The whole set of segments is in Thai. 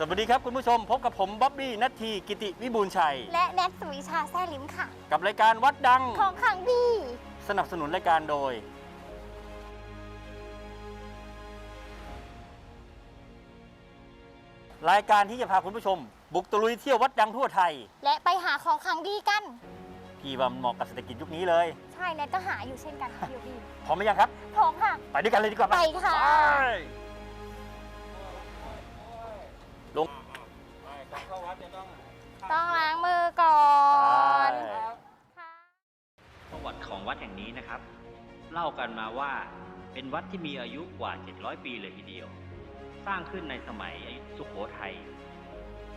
สวัสดีครับคุณผู้ชมพบกับผมบ๊อบบี้นัททีกิติวิบูลย์ชัย และแนทสุวิชาแซ่ลิมค่ะ กับรายการวัดดัง ของขังดีสนับสนุนรายการโดย รายการที่จะพาคุณผู้ชม บุกตะลุยเที่ยววัดดังทั่วไทย และไปหาของขังดีกัน พี่ว่ามันเหมาะกับเศรษฐกิจยุคนี้เลย ใช่แนทก็หาอยู่เช่นกันพี่พี่พร้อมไหมยังครับ พร้อมค่ะ ไปด้วยกันเลยดีกว่าไปค่ะ ไป ต้องล้างมือก่อนไปค่ะประวัติของวัดแห่งนี้นะครับ เล่ากันมาว่าเป็นวัดที่มีอายุกว่า 700 ปีเลยทีเดียว สร้างขึ้นในสมัยอยุธสุโขทัย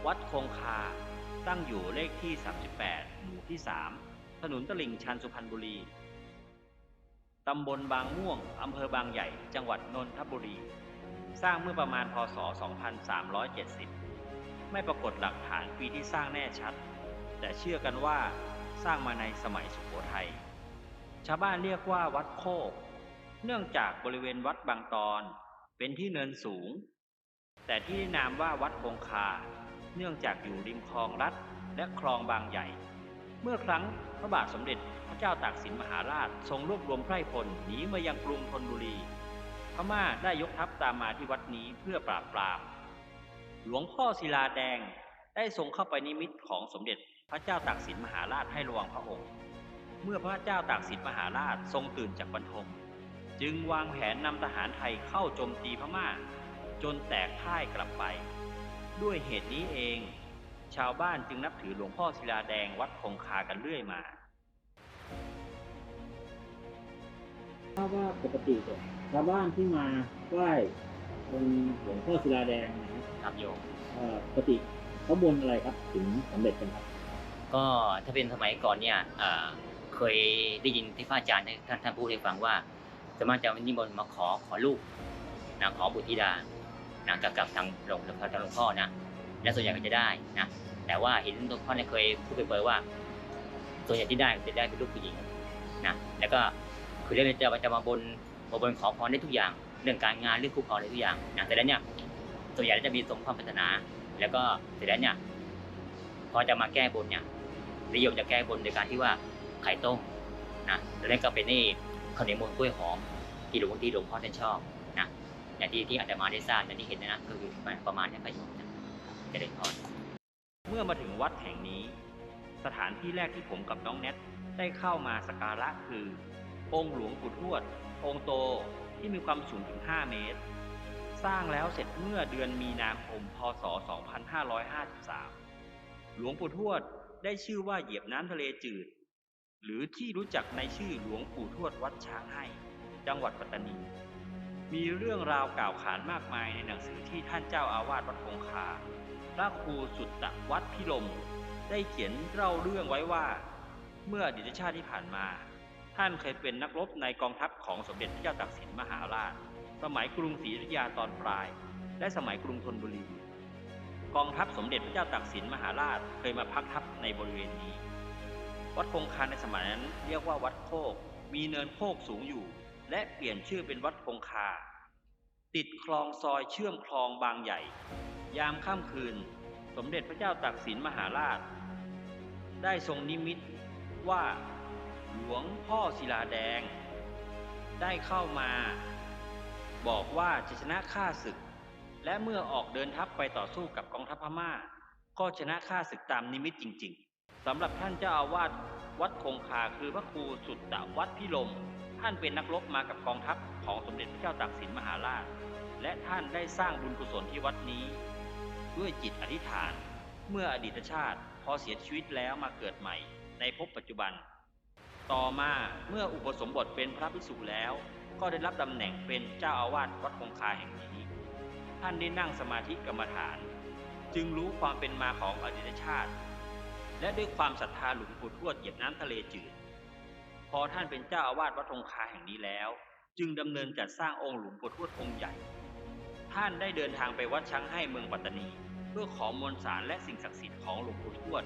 วัดคงคาตั้งอยู่เลขที่ 38 หมู่ที่ 3 ถนนตลิ่งชันสุพรรณบุรี ตำบลบางม่วง อำเภอบางใหญ่ จังหวัดนนทบุรี สร้างเมื่อประมาณพศ 2370 ไม่ปรากฏหลักฐานปีที่สร้างแน่ชัด แต่เชื่อกันว่าสร้างมาในสมัยสุโขทัย ชาวบ้านเรียกว่าวัดโคก เนื่องจากบริเวณวัดบางตอนเป็นที่เนินสูง แต่ที่นามว่าวัดคงคา เนื่องจากอยู่ริมคลองรัฐและคลองบางใหญ่ เมื่อครั้งพระบาทสมเด็จพระเจ้าตากสินมหาราชทรงรวบรวมไพร่พลหนีมายังกรุงธนบุรี พม่าได้ยกทัพตามมาที่วัดนี้เพื่อปราบปราม หลวงพ่อศิลาแดงได้ทรงเข้าไปนิมิตของสมเด็จพระเจ้าตากสินมหาราชให้ระวังพระองค์ เมื่อพระเจ้าตากสินมหาราชทรงตื่นจากบรรทม จึงวางแผนนำทหารไทยเข้าโจมตีพม่า จนแตกพ่ายกลับไป ด้วยเหตุนี้เอง ชาวบ้านจึงนับถือหลวงพ่อศิลาแดงวัดคงคากันเรื่อยมาทราบว่าปกติชาวบ้านที่มาไหว้ องค์หลวงพ่อศิลาแดงเนยครับโยมเอ่อปกติเขาบนอะไรครับถึงสำเร็จกันครับก็ถ้าเป็นสมัยก่อนเนี่ยเอ่อเคยได้ยินที่พระอาจารย์ท่านท่านพูดให้ฟังว่าสามารถจะนิมนต์มาขอขอลูกนะขอบุตรธิดานะกับกับทางหลวงทางหลวงพ่อนะและส่วนใหญ่ก็จะได้นะแต่ว่าเห็นหลวงพ่อเนี่ยเคยพูดไปเปรยๆว่า ส่วนใหญ่ที่ได้จะได้เป็นลูกผู้หญิงนะแล้วก็คือเรื่องจะจะมาบนมาบนขอพรได้ทุกอย่างเรื่องการงานเรื่องคู่ครองอะได้ทุกอย่างนะแต่แล้วเนี่ยส่วนใหญ่จะมีสมความปรารถนา แล้วก็เสร็จแล้วเนี่ยพอจะมาแก้บนเนี่ยนิยมจะแก้บนโดยการที่ว่าไข่ต้มนะแล้วก็เป็นนี่ข้าวเหนียวมูลกล้วยหอมที่หลวงที่หลวงพ่อท่านชอบนะอย่างที่ที่อาจจะมาได้ทราบในที่เห็นนะก็คือประมาณนี้ประโยชน์นะจะได้พรเมื่อมาถึงวัดแห่งนี้ สถานที่แรกที่ผมกับน้องแนทได้เข้ามาสักการะคือ องค์หลวงปู่ทวด องค์โต ที่มีความสูงถึง 5 เมตร สร้างแล้วเสร็จเมื่อเดือนมีนาคม พศ 2553 หลวงปู่ทวดได้ชื่อว่าเหยียบน้ำทะเลจืด หรือที่รู้จักในชื่อหลวงปู่ทวดวัดช้างให้ จังหวัดปัตตานี มีเรื่องราวกล่าวขานมากมายในหนังสือที่ท่านเจ้าอาวาสวัดคงคา พระครูสุตตะวัดพิลม ได้เขียนเล่าเรื่องไว้ว่า เมื่อดีตชาติที่ผ่านมา ท่านเคยเป็นนักรบในกองทัพของสมเด็จพระเจ้าตากสินมหาราช สมัยกรุงศรีอยุธยาตอนปลาย และสมัยกรุงธนบุรี กองทัพสมเด็จพระเจ้าตากสินมหาราชเคยมาพักทัพในบริเวณนี้ วัดคงคาในสมัยนั้นเรียกว่าวัดโคก มีเนินโคกสูงอยู่ และเปลี่ยนชื่อเป็นวัดคงคา ติดคลองซอยเชื่อมคลองบางใหญ่ ยามค่ำคืน สมเด็จพระเจ้าตากสินมหาราช ได้ทรงนิมิตว่า หลวงพ่อศิลาแดง ได้เข้ามา บอกว่าจะชนะข้าศึก และเมื่อออกเดินทัพไปต่อสู้กับกองทัพพม่า ก็ชนะข้าศึกตามนิมิตจริง ๆสำหรับท่านเจ้าอาวาสวัดคงคาคือพระครูสุตตะวัดพิลมท่านเป็นนักรบมากับกองทัพของสมเด็จพระเจ้าตากสินมหาราช และท่านได้สร้างบุญกุศลที่วัดนี้ ด้วยจิตอธิษฐาน เมื่ออดีตชาติ พอเสียชีวิตแล้วมาเกิดใหม่ ในภพปัจจุบัน ต่อมาเมื่ออุปสมบทเป็นพระภิกษุแล้ว ก็ได้รับตำแหน่งเป็นเจ้าอาวาสวัดคงคาแห่งนี้ ท่านได้นั่งสมาธิกรรมฐาน จึงรู้ความเป็นมาของอดีตชาติ และด้วยความศรัทธาหลวงปู่ทวดเหยียบน้ำทะเลจืด พอท่านเป็นเจ้าอาวาสวัดคงคาแห่งนี้แล้ว จึงดำเนินจัดสร้างองค์หลวงปู่ทวดองค์ใหญ่ ท่านได้เดินทางไปวัดช้างให้เมืองปัตตานี เพื่อขอมวลสารและสิ่งศักดิ์สิทธิ์ของหลวงปู่ทวด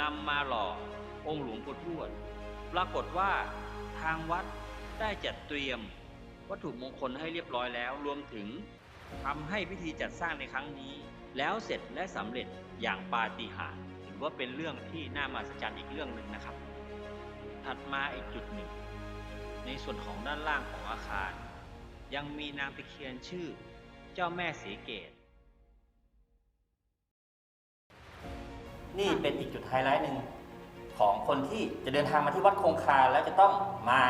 นำมาหล่อองค์หลวงปู่ทวด ปรากฏว่าทางวัดได้จัดเตรียมวัตถุมงคลให้เรียบร้อยแล้ว รวมถึงทำให้พิธีจัดสร้างในครั้งนี้ แล้วเสร็จและสำเร็จอย่างปาฏิหาริย์ถือว่าเป็นเรื่องที่น่ามหัศจรรย์อีกเรื่องหนึ่งนะครับ ถัดมาอีกจุดหนึ่ง ในส่วนของด้านล่างของอาคาร ยังมีนางตะเคียนชื่อ เจ้าแม่สีเกตนี่เป็นอีกจุดไฮไลท์หนึ่ง ของคนที่จะเดินทางมาที่วัดคงคาแล้วจะต้องมา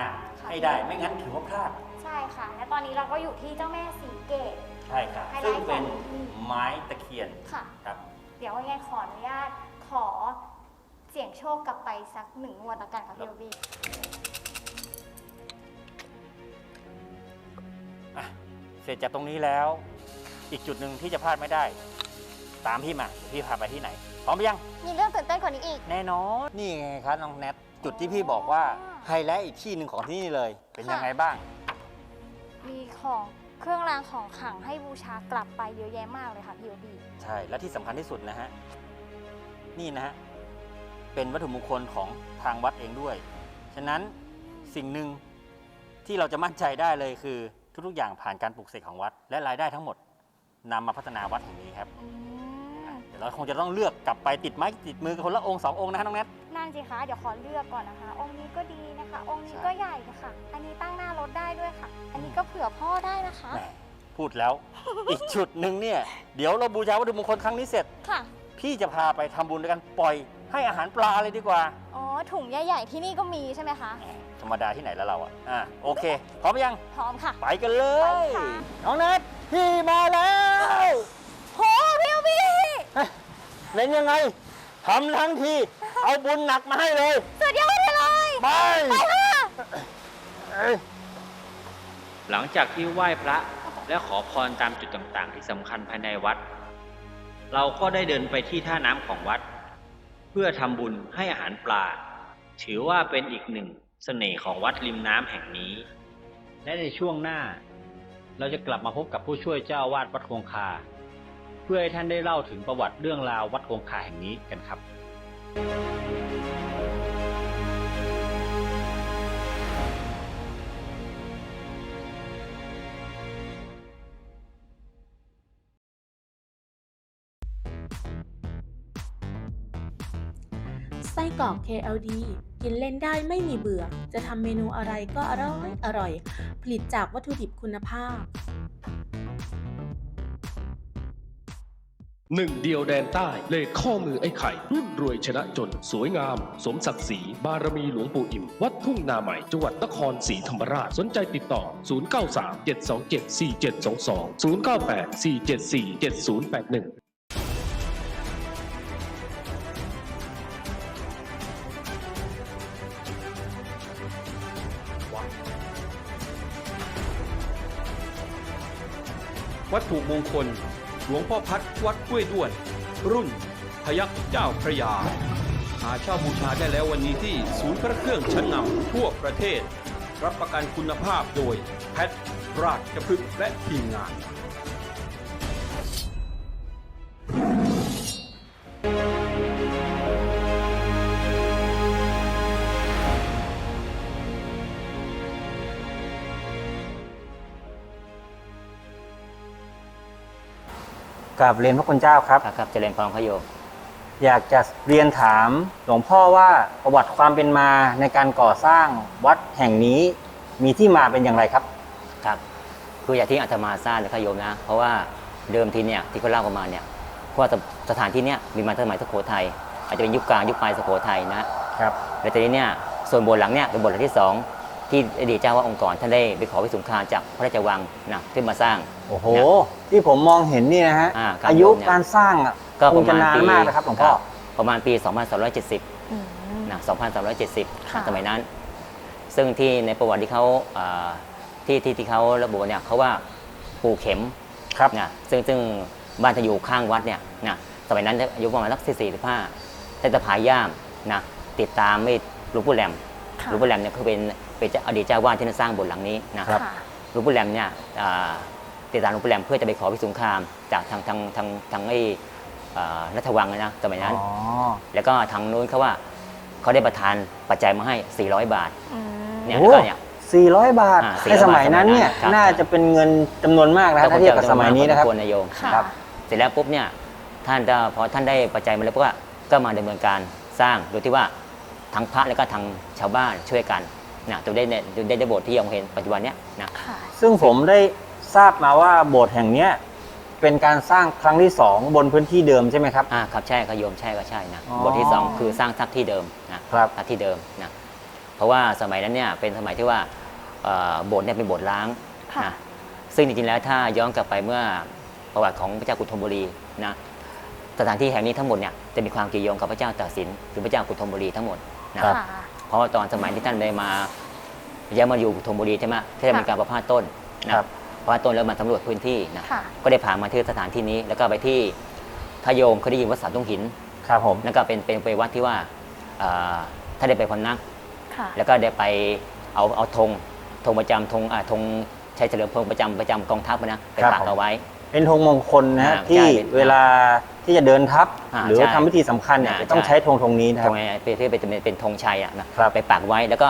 ให้ได้ ไม่งั้นถือว่าพลาด ใช่ค่ะ และตอนนี้เราก็อยู่ที่เจ้าแม่สีเกต ใช่ครับไฮไลท์ซึ่งเป็นของที่นี่ ไม้ตะเคียนค่ะ ครับ เดี๋ยวยังไงขออนุญาตขอเสี่ยงโชคกลับไปสักหนึ่งงวดละกันค่ะพี่โอบี้อะเสร็จจากตรงนี้แล้ว อีกจุดหนึ่งที่จะพลาดไม่ได้ ตามพี่มาเดี๋ยวพี่พาไปที่ไหน พร้อมหรือยัง มีเรื่องตื่นเต้นกว่านี้อีก แน่นอน นี่ไงครับน้องแนทจุดที่พี่บอกว่าไฮไลท์อีกที่หนึ่งของที่นี่เลย เป็นยังไงบ้าง มีของเครื่องรางของขลังให้บูชากลับไปเยอะแยะมากเลยค่ะพี่โอบี้ใช่ และที่สำคัญที่สุดนะฮะ นี่นะฮะ เป็นวัตถุมงคลของทางวัดเองด้วย ฉะนั้นสิ่งหนึ่งที่เราจะมั่นใจได้เลยคือ ทุกๆอย่างผ่านการปลูกเสกของวัด และรายได้ทั้งหมดนำมาพัฒนาวัดแห่งนี้ครับ อืม เดี๋ยวเราคงจะต้องเลือกกลับไปติดไม้ติดมือกันคนละองค์สององค์นะฮะน้องแนทนั่นสิคะเดี๋ยวขอเลือกก่อนนะคะ องค์นี้ก็ดีนะคะ องค์นี้ใช่ก็ใหญ่นะคะอันนี้ตั้งหน้ารถได้ด้วยค่ะ อันนี้ก็เผื่อพ่อได้นะคะ แหมพูดแล้ว อีกจุดหนึ่งเนี่ย เดี๋ยวเราบูชาวัตถุมงคลครั้งนี้เสร็จ ค่ะ พี่จะพาไปทำบุญด้วยกันปล่อยให้อาหารปลาเลยดีกว่า อ๋อ ถุงใหญ่ๆที่นี่ก็มีใช่ไหมคะแหมธรรมดาที่ไหนแล้วเราอะ อะโอเค พร้อมยัง พร้อมค่ะ ไปกันเลยไปค่ะ น้องนัทพี่มาแล้ว โหพี่โอบี้ เฮ้ย เป็นยังไงทำทั้งที เอาบุญหนักมาให้เลย สุดยอดไปเลยไป ไปค่ะเอ้ยหลังจากที่ไหว้พระและขอพรตามจุดต่างๆ ที่สำคัญภายในวัด เราก็ได้เดินไปที่ท่าน้ำของวัด เพื่อทำบุญให้อาหารปลา ถือว่าเป็นอีกหนึ่งเสน่ห์ของวัดริมน้ำแห่งนี้ และในช่วงหน้า เราจะกลับมาพบกับผู้ช่วยเจ้าอาวาดวัดคงคา เพื่อให้ท่านได้เล่าถึงประวัติเรื่องราววัดคงคาแห่งนี้กันครับ ไส้กรอก KLD กินเล่นได้ไม่มีเบื่อ จะทำเมนูอะไรก็อร่อยอร่อย ผลิตจากวัตถุดิบคุณภาพ หนึ่งเดียวแดนใต้เลขข้อมือไอ้ไข่ รุ่นรวยชนะจน สวยงาม สมศักดิ์ศรีบารมีหลวงปู่อิ่ม วัดทุ่งนาใหม่จังหวัดนครศรีธรรมราชสนใจติดต่อ 0937274722 098 474 7081วัตถุมงคล ลวงพ่อพัดวัดกล้วยด้วน รุ่น พยักเจ้าพระยา หาเช่าบูชาได้แล้ววันนี้ที่ศูนย์พระเครื่องชั้นนำทั่วประเทศ รับประกันคุณภาพโดยแพทย์ราชพฤกษ์และทีมงาน กราบเรียนพระคุณเจ้าครับ ครับครับเจริญพรพระโยมอยากจะเรียนถามหลวงพ่อว่าประวัติความเป็นมาในการก่อสร้างวัดแห่งนี้มีที่มาเป็นอย่างไรครับ ครับ คืออย่างที่อาตมาทราบเลยครับโยมนะ เพราะว่าเดิมทีเนี่ยที่เขาเล่ากันมาเนี่ยเพราะว่าสถานที่เนี่ยมีมาตั้งแต่สมัยสุโขทัยอาจจะเป็นยุคกลางยุคปลายสุโขทัยนะครับ แล้วทีนี้เนี่ยส่วนโบสถ์หลังเนี่ยเป็นโบสถ์หลังที่สอง ที่อดีตเจ้าว่าองค์กรท่านได้ไปขอวิสุงคารจากพระราชวังนะขึ้นมาสร้าง โอ้โหนะที่ผมมองเห็นนี่นะฮะ อ่าครับอายุผมเนี่ย การสร้างอะก็คปงระจะมาณนานปีมากนะครับหลวงพ่อ ประมาณปี2270อืม นะ2370ค่ะสมัยนั้น ซึ่งที่ในประวัติที่เขาอ่าที่ที่ที่เขาระบุเนี่ยเขาว่าปูเข็มครับ นะซึ่งซึ่งบ้านจะอยู่ข้างวัดเนี่ยนะสมัยนั้นอายุประมาณสักสี่สิบห้าแต่ตะพายย่ามนะติดตามไม่หลวงปู่แหลม ค่ะ หลวงปู่แหลมเนี่ยคือเป็น เป็นเจ้าอดีตเจ้าวาดที่ได้สร้างโบสถ์หลังนี้นะค่ะ หลวงปู่แหลมเนี่ยอ่าติดตามหลวงปู่แหลมเพื่อจะไปขอพิสุงครามจากทางทางทางทางไอ้อ่ารัฐวังนะสมัยนั้น อ๋อแล้วก็ทางนู้นเขาว่าเขาได้ประทานปัจจัยมาให้ 400 บาทอืม เนี่ยโอ้แล้วก็เนี่ย 400 บาทอ่าใน400สมัยนั้นเนี่ยครับครับ น่าจะเป็นเงินจำนวนมากนะถ้าเทียบกับสมัยนี้นะครับก็วรโยม ค่ะ ครับ เสร็จแล้วปุ๊บเนี่ยท่านจะพอท่านได้ปัจจัยมาแล้วก็ก็มาดำเนินการสร้างโดยที่ว่าทั้งพระแล้วก็ทางชาวบ้านช่วยกัน นะตัวได้เนี่ยได้ได้โบสถ์ที่ยังเห็นปัจจุบันเนี้ยนะค่ะซึ่งผมได้ทราบมาว่าโบสถ์แห่งเนี้ยเป็นการสร้างครั้งที่สองบนพื้นที่เดิมใช่ไหมครับ อ่าครับใช่ครับโยมใช่ก็ใช่นะอ๋อบทที่สองคือสร้างทักที่เดิมนะครับ ทักที่เดิมนะเพราะว่าสมัยนั้นเนี่ยเป็นสมัยที่ว่าเอ่อโบสถ์เนี่ยเป็นโบสถ์ล้างค่ะ นะซึ่งจริงๆแล้วถ้าย้อนกลับไปเมื่อประวัติของพระเจ้ากุธมบุรีนะสถานที่แห่งนี้ทั้งหมดเนี่ยจะมีความเกี่ยวโยงกับพระเจ้าตากสินคือพระเจ้ากุธมบุรีทั้งหมดนะครับค่ะ เพราะว่าตอนสมัยที่ท่านได้มาย้ายมาอยู่กุธมบุรีใช่ไหมที่ได้มีการประพาสต้นนะครับประพาสต้นแล้วมาสำรวจพื้นที่นะค่ะก็ได้ผ่านมาที่สถานที่นี้ แล้วก็ไปที่ทโยมเคยได้ยินวัดสามตุ้งหินครับผมนั่นก็เป็นเป็นไปวัดที่ว่าเอ่อถ้าได้ไปพำนักค่ะแล้วก็ได้ไปเอาเอาธงธงประจำธงอ่าธงชัยเฉลิมพงศ์ประจำประจำกองทัพนะไปครับปักผมเอาไว้ เป็นธงมงคลนะฮะอ่าที่ใช่เป็นเวลา ที่จะเดินทัพอ่าหรือว่าใช่ทำพิธีสำคัญเนี่ยอ่าจะต้องใช่ ใช้ธงธงนี้นะคธรับงเนี่ยเป็นเป็นเป็นเป็นธงชัยอะนะครับ ไปปักไว้แล้วก็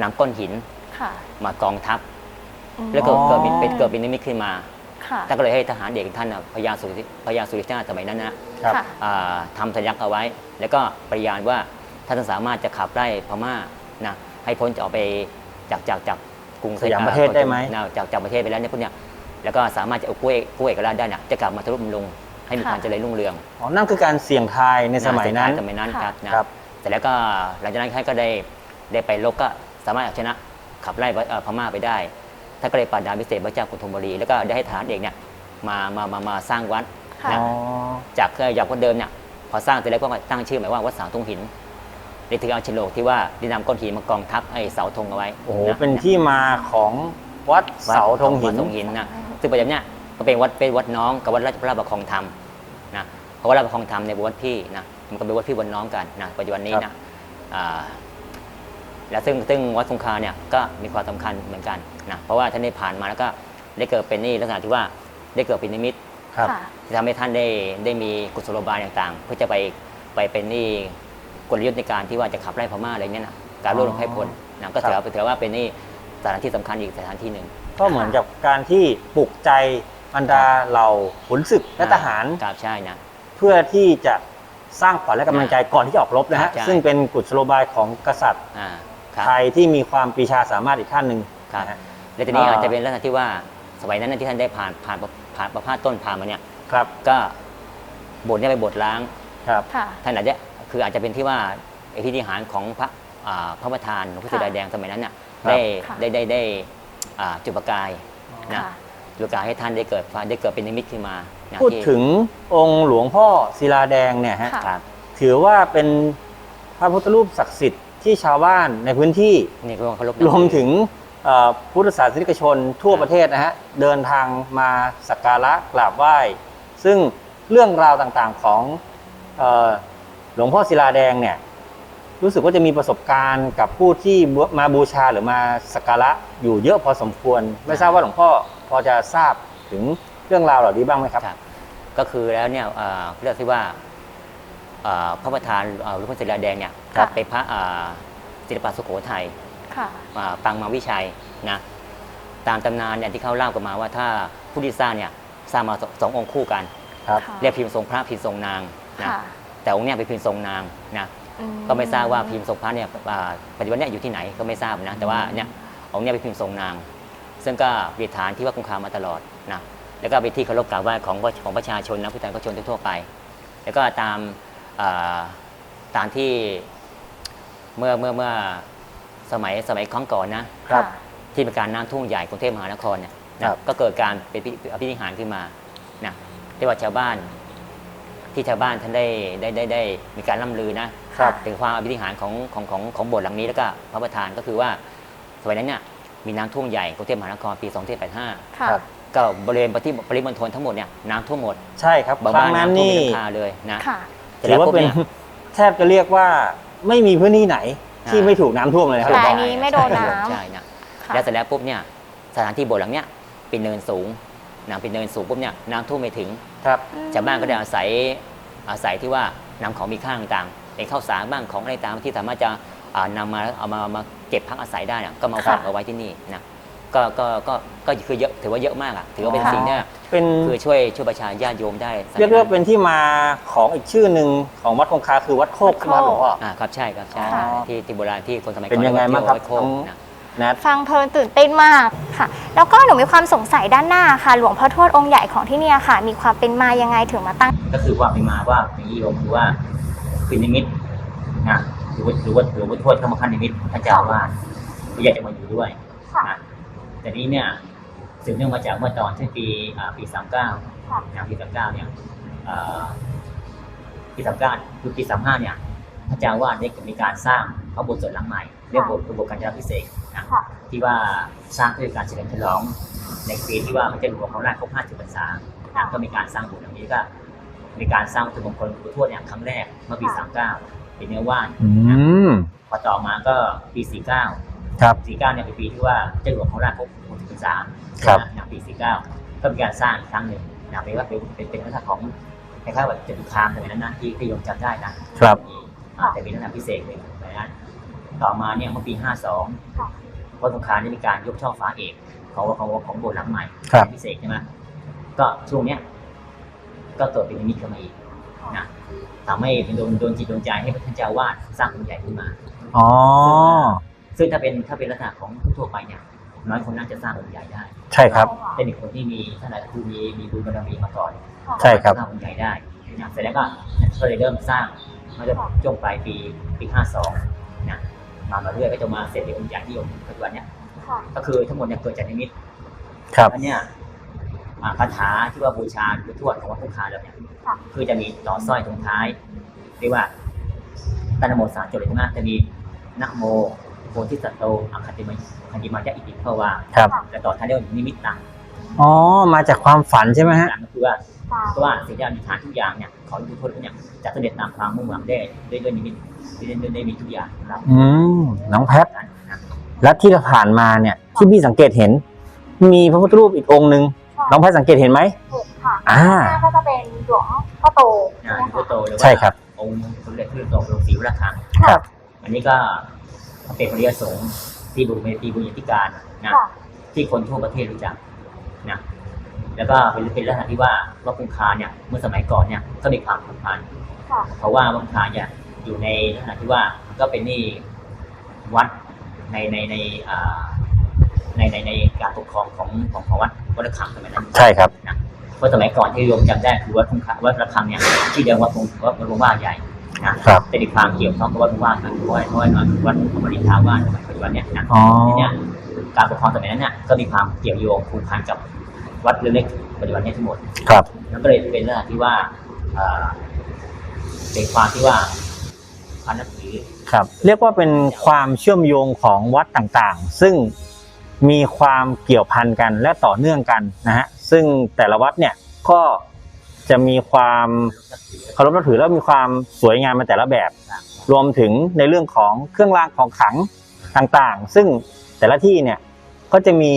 นำก้อนหินค่ะมากองทัพ อืมแล้วเกิดอ๋อเกิดเป็นเป็นเกิดเป็นนิมิตขึ้นมาค่ะท่านก็เลยให้ทหารเด็กท่านน่ะพญาสุริพญาสุริชาติสมัยนั้นนะครับค่ะ อ่าทำสัญลักษณ์เอาไว้ แล้วก็ปริยานว่าท่านสามารถจะขับไล่พม่านะให้พ้นจะออกไปจากจากจากกรุงสยามประเทศได้ไหม นะจากจากประเทศไปแล้วเนี่ยพวกเนี้ยแล้วก็สามารถจะเอากล้วยกล้วยเอกราชได้น่ะจะกลับมาทะลุบำรุง ให้มีความค่ะเจริญรุ่งเรืองอ๋อนั่นคือการเสี่ยงทายในสมัยนั้นสมัยนั้นค่ะครับนะครับแต่แล้วก็หลังจากนั้นท่านก็ได้ได้ไปลบก็สามารถเอาชนะขับไล่เอ่อพม่าไปได้ท่านก็เลยปราดาพิเศษพระเจ้ากรุงธนบุรีแล้วก็ได้ให้ทหารเอกเนี่ยมามามามาสร้างวัดค่ะนะอ๋อจากเคยจากคนเดิมเนี่ยพอสร้างเสร็จแล้วก็ตั้งชื่อหมายว่าวัดเสาธงหินนี่ถึงเอาฉลกที่ว่าได้นำก้อนหินมากองทับไอ้เสาธงเอาไว้โอ้โหะเป็นที่มาของวัดเสาธงหิวัดนเสาธงหินนะซึ่งปัจจุบันเนี่ยก็เป็นวัดเป็นวัดน้องกับวัดราชพระประคองธรรมนะ เพราะว่าราชประคองธรรมเนี่ยเป็นวัดพี่นะมันก็เป็นวัดพี่วัดน้องกันนะปัจจุบันนี้ครันะบอ่าแล้วซึ่งซึ่งวัดสงขลาเนี่ยก็มีความสำคัญเหมือนกันนะเพราะว่าท่านได้ผ่านมาแล้วก็ได้เกิดเป็นนี่ลักษณะที่ว่าได้เกิดเป็นนิมิตครับค่ะที่ทำให้ท่านได้ได้มีกุศโลบายต่างๆ เพื่อจะไปไปเป็นนี่กลยุทธ์ในการที่ว่าจะขับไล่พม่าอะไรเนี่ยนะการรวบรวมให้พลนะก็ถือว่าถือว่าเป็นนี่สถานที่สำคัญอีกสถานที่หนึ่งก็เหมือนกับการที่ปลุกใจบรรดาเหล่าขุนศึกและทหารครับใช่นะเพื่อที่จะสร้างขวัญและกำลังใจก่อนที่จะออกรบนะฮะใช่ ซึ่งเป็นกุศโลบายของกษัตริย์อ่าครับ ไทยที่มีความปรีชาสามารถอีกท่านหนึ่งครับ นะฮะ และทีนี้เอ่ออ อาจจะเป็นลักษณะที่ว่าสมัยนั้นนะที่ท่านได้ผ่านผ่านผ่านประพาสต้นผ่านมาเนี่ยครับก็บทเนี่ยไปนบทล้าง ครับ ค่ะ ท่านอาจจะคืออาจจะเป็นที่ว่าไอพิธีหารของพระอ่าพระประธานหลวงพ่อค่ะเสียดายแดงสมัยนั้นน่ะครับ ได้ค่ะ ได้ได้ได้อ่าจุดประกายนะค่ะ จุดประกายให้ท่านได้เกิดได้เกิดเป็นนิมิตขึ้นมานะ พูดที่ถึงองค์หลวงพ่อศิลาแดงเนี่ยฮะค่ะ ครับถือว่าเป็นพระพุทธรูปศักดิ์สิทธิ์ที่ชาวบ้านในพื้นที่นี่ก็เคารพรวมถึงเอ่อพุทธศาสนิกชนทั่วครับ ประเทศนะฮะเดินทางมาสักการะกราบไหว้ ซึ่งเรื่องราวต่างๆของเอ่อหลวงพ่อศิลาแดงเนี่ยรู้สึกว่าจะมีประสบการณ์กับผู้ที่มาบูชาหรือมาสักการะอยู่เยอะพอสมควร ไม่ทราบว่าหลวงพ่อพอจะทราบถึงเรื่องราวเหล่านี้บ้างไหมครับ ครับ ก็คือแล้วเนี่ยเอ่อเรียกที่ว่าเอ่อพระประธานเอ่อหลวงพ่อศิลาแดงเนี่ยค่ะ เป็นพระอ่าศิลปะสุโขทัย ค่ะ อ่าปังมาวิชัยนะตามตำนานเนี่ยที่เขาเล่ากันมาว่าถ้าผู้ที่สร้างเนี่ยสร้างมาสสององค์คู่กัน ครับ ค่ะ เรียกพิมพ์ทรงพระพิมพ์ทรงนางนะค่ะแต่องค์เนี่ยเป็นพิมพ์ทรงนางนะอืก็ไม่ทราบว่าพิมพ์ทรงพระเนี่ยอ่าปัจจุบันเนี่ยอยู่ที่ไหนก็ไม่ทราบนะแต่ว่าเนี่ยองค์เนี่ยเป็นพิมพ์ทรงนาง ซึ่งก็เป็นฐานที่ว่าคงคามาตลอดนะ แล้วก็เป็นที่เคารพกราบไหว้ของของประชาชนนะผู้แทนประชาชนทั่วๆไป แล้วก็ตามอ่าตามที่เมื่อเมื่อเมื่อสมัยสมัยครั้งก่อนนะครับค่ะที่เป็นการน้ำท่วมใหญ่กรุงเทพมหานครเนี่ยนะครับก็เกิดการเป็นพิอภินิหารขึ้นมานะที่ว่าชาวบ้านที่ชาวบ้านท่านได้ได้ได้ได้มีการล่ำลือนะครับถึงความอภินิหารของของของของโบสถ์หลังนี้แล้วก็พระประธานก็คือว่าสมัยนั้นเนี่ยมีน้ำท่วมใหญ่กรุงเทพมหานครปี 2585ค่ะครับ ก็บริเวณที่ปริมณฑลทั้งหมดเนี่ยน้ำท่วมหมดใช่ครับบางครั้บ้างนนั้นน้ำท่วมนี่มีหลังคาเลยนะค่ะสร็จถืแล้อว่าปุ๊บเป็นย แทบจะเรียกว่าไม่มีพื้นที่ไหนที่อ่า ไม่ถูกน้ำท่วมเลยนะครับหลแต่วงอัพ่นอนี้ไม่โดนน้ำ ใช่นะ ค่ะ แล้วเสร็จแล้วปุ๊บเนี่ยสถานที่โบสถ์หลังเนี้ยเป็นเนินสูงนะเป็นเนินสูงปุ๊บเนี่ยน้ำท่วมไม่ถึงครับ ชาวบ้านก็ได้อาศัยอาศัยที่ว่านำของมีค่าต่างๆเป็นข้าวสารบ้างของอะไรต่างที่สามารถจะอ่านำมาเอามามาเก็บพักอาศัยได้เนี่ยก็มาค่ะ ฝากเอาไว้ที่นี่นะ ก็ก็ก็ก็คือเยอะถือว่าเยอะมากอะถือว่าเป็นอ๋อสิ่งเนี้ยเป็นคือช่วยช่วยประชาญาติโยมได้เรียกได้ว่าเป็นที่มาของอีกชื่อหนึ่งของวัดคงคาคือวัดโคกวัดโคกบ้านหลวงพ่ออ่าครับใช่ครับใช่ค่ะที่ที่โบราณที่คนสมัยก่อนเป็นยังไงบ้างครับเรียกว่โคกนะแนทฟังเพลินตื่นเต้นมากค่ะ แล้วก็หนูมีความสงสัยด้านหน้าค่ะ หลวงพ่อทวดองค์ใหญ่ของที่เนี่ยค่ะ มีความเป็นมายังไงถึงมาตั้ง ก็คือว่าไปมาว่าอย่างนี้โยมคือว่าคือนิมิตนะหรือว่าหรือว่าหรือว่าทวดเข้ามาขั้นนิมิตพระเจ้าว่าก็อยากจะมาอยู่ด้วยค่ะนะ แต่นี้เนี่ยสืบเนื่องมาจากเมื่อตอนที่ปีอ่าปีสามเก้าค่ะนะปีสามเก้าเนี่ยอ่าปีสามเก้าคือปีสามห้าเนี่ยพระเจ้าว่าได้มีการสร้างพระโบสถ์ส่วนหลังใหม่เรียกโบสถ์คือโบสถ์การจนาพิเศษกนะค่ะที่ว่าสร้างด้วยการเฉลิมฉลอง ในปีที่ว่าพระเจ้าอยู่หัวของราชครบ50พรรษานะก็มีการสร้างโบสถ์หลังนี้ก็มีการสร้างวัตถุมงคลหลวงปู่ทวดเนี่ยครั้งแรกเมื่อปี39เป็นเนื้อว่านอืมพอต่อมาก็ปี49 ครับ49เนี่ยเป็นปีที่ว่าเจ้าหลวงของราชครบ60พรรษาครับนะปี49ก็มีการสร้างอีกครั้งหนึ่งนะเป็นว่าเป็นเป็นเป็นลักษณะของคล้ายๆแบบจตุคามสมัยนั้นนะที่ที่โยมจำได้นะครับอ่าแต่เป็นลักษณะพิเศษเลยสมัยนั้นต่อมาเนี่ยเมื่อปี52ค่ะวัดสงขลาได้มีการยกช่อฟ้าเอกของของของโบสถ์หลังใหม่ครับพิเศษใช่ไหมก็ช่วงเนี้ยก็เกิดเป็นนิมิตขึ้นมาอีกนะทำให้เป็นโดนโดนจิตโดนใจให้พระเจ้าวาดสร้างองค์ใหญ่ขึ้นมา อ๋อ ซึ่งถ้าเป็นถ้าเป็นลักษณะของทั่วๆไปเนี่ยน้อยคนน่าจะสร้างองค์ใหญ่ได้ใช่ครับ เป็นอีกคนที่มีขนาดคือมีมีบุญบารมีมาก่อนใช่ครับ สร้างองค์ใหญ่ได้นะเสร็จแล้วก็ก็เลยเริ่มสร้างมาจะช่วงปลายปีปี52นะมามาเรื่อยก็จะมาเสร็จในองค์ใหญ่ที่องค์ปัจจุบันเนี่ยค่ะก็คือทั้งหมดเนี่ยเกิดจากนิมิตครับอันเนี้ยอ่าคาถาที่ว่าบูชาหรือทวดของวัดพุคาเราเนี่ยค่ะคือจะมีต่อสร้อยตรงท้ายเรียกว่าตั้งนโมสามจบเลยใช่ไหมจะมีนะโม โพธิสัตว์โตอัคติมยคันติมายะอิติภาวาครับ แต่ต่อท้ายเรียกว่านิมิตตังอ๋อ มาจากความฝันใช่ไหมฮะ ตังก็คือว่าเพราะว่าสิ่งที่อธิษฐานทุกอย่างเนี่ยขอให้ผู้ทวดเนี่ยจะเสด็จตามความมุ่งหวังได้ด้วยด้วยนิมิตด้วยด้วยด้วยนิมิตทุกอย่างนะครับอืม น้องแพท นั้นนะและที่ผ่านมาเนี่ย ที่พี่สังเกตเห็น มีพระพุทธรูปอีกองค์หนึ่งน้องแพทสังเกตเห็นไหม ถูกค่ะอ่า หน้าก็จะเป็นหลวงพ่อโตอ่าใช่ไหมหลวงพ่อคะโตหรือว่าใช่ครับ องค์สมเด็จพระโตหลวงศรีวราคังครับ อันนี้ก็ เป็นปริยสงฆ์ที่บุญเมตีบุญญาธิการนะค่ะที่คนทั่วประเทศรู้จักนะแล้วก็เป็นเป็นลักษณะที่ว่าวัดคุงคาเนี่ยเมื่อสมัยก่อนเนี่ยก็มีความผูกพันค่ะเพราะว่าวัดคุงคาเนี่ยอยู่ในลักษณะที่ว่าก็เป็นนี่วัดในในในอ่าในในในการปกครองของของของวัดวัดระฆังสมัยนั้นใช่ครับนะเพราะสมัยก่อนที่โยมจำได้คือวัดคุงคาวัดระฆังเนี่ยที่เดิมวัดคุงวัดวัดหลวงว่าใหญ่ นะครับเป็นอีกความเกี่ยวข้องกับวัดหลวงว่ากันเพราะว่าเพราะว่าวัดบริทาวาสสมัยปัจจุบันเนี่ยนะอ๋อทีเนี่ยการปกครองสมัยนั้นเนี่ยก็มีความเกี่ยวโยงผูกพันกับวัดเล็กๆปัจจุบันเนี้ทั้งหมดครับแล้วก็เลยเป็นเรื่องที่ว่าเอ่อเป็นความที่ว่าพันนับถือครับ เรียกว่าเป็นความเชื่อมโยงของวัดต่างๆ ซึ่งมีความเกี่ยวพันกันและต่อเนื่องกันนะฮะซึ่งแต่ละวัดเนี่ยก็ จะมีความเคารพนับถือแล้วมีความสวยงามในแต่ละแบบ รวมถึงในเรื่องของเครื่องรางของขลังต่างๆ ซึ่งแต่ละที่เนี่ยก็จะมี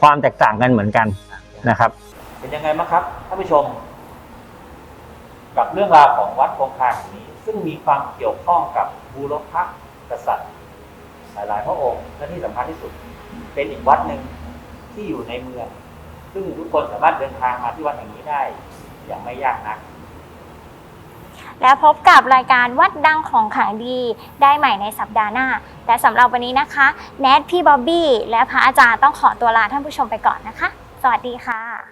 ความแตกต่างกันเหมือนกันนะครับ เป็นยังไงบ้างครับท่านผู้ชม กับเรื่องราวของวัดคงคาแห่งนี้ ซึ่งมีความเกี่ยวข้องกับบูรพกษัตริย์ หลายๆพระองค์และที่สำคัญที่สุด เป็นอีกวัดหนึ่งที่อยู่ในเมือง ซึ่งทุกคนสามารถเดินทางมาที่วัดแห่งนี้ได้ ยังไม่ยากนัก แล้วพบกับรายการวัดดังของขลังดีได้ใหม่ในสัปดาห์หน้า และสำหรับวันนี้นะคะ แนทพี่บ๊อบบี้และพระอาจารย์ต้องขอตัวลาท่านผู้ชมไปก่อนนะคะ สวัสดีค่ะ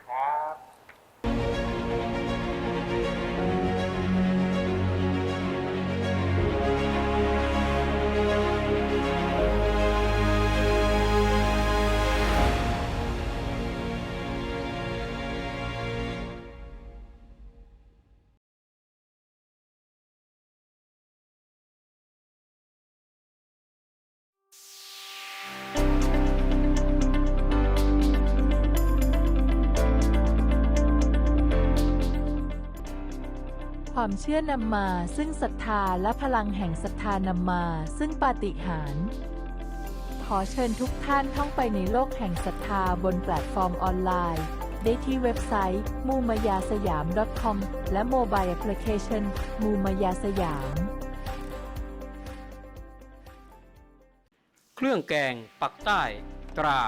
ความเชื่อนำมาซึ่งศรัทธาและพลังแห่งศรัทธานำมาซึ่งปาฏิหาริย์ขอเชิญทุกท่านท่องไปในโลกแห่งศรัทธาบนแพลตฟอร์มออนไลน์ ได้ที่เว็บไซต์มูมายาสยาม .com และโมบายแอปพลิเคชันมูมายาสยาม เครื่องแกง ปักใต้ ตรา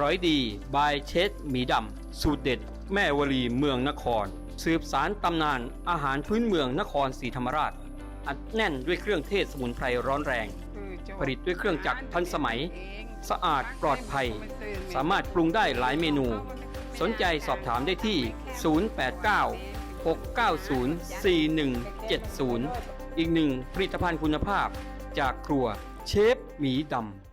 ร้อยดี บายเชษหมีดำ สูตรเด็ด แม่วลีเมืองนคร สืบสารตำนานอาหารพื้นเมืองนครศรีธรรมราช อัดแน่นด้วยเครื่องเทศสมุนไพรร้อนแรง ผลิตด้วยเครื่องจักรทันสมัย สะอาดปลอดภัย สามารถปรุงได้หลายเมนู สนใจสอบถามได้ที่ 089 690 4170 อีกหนึ่งผลิตภัณฑ์คุณภาพจากครัวเชฟหมีดำ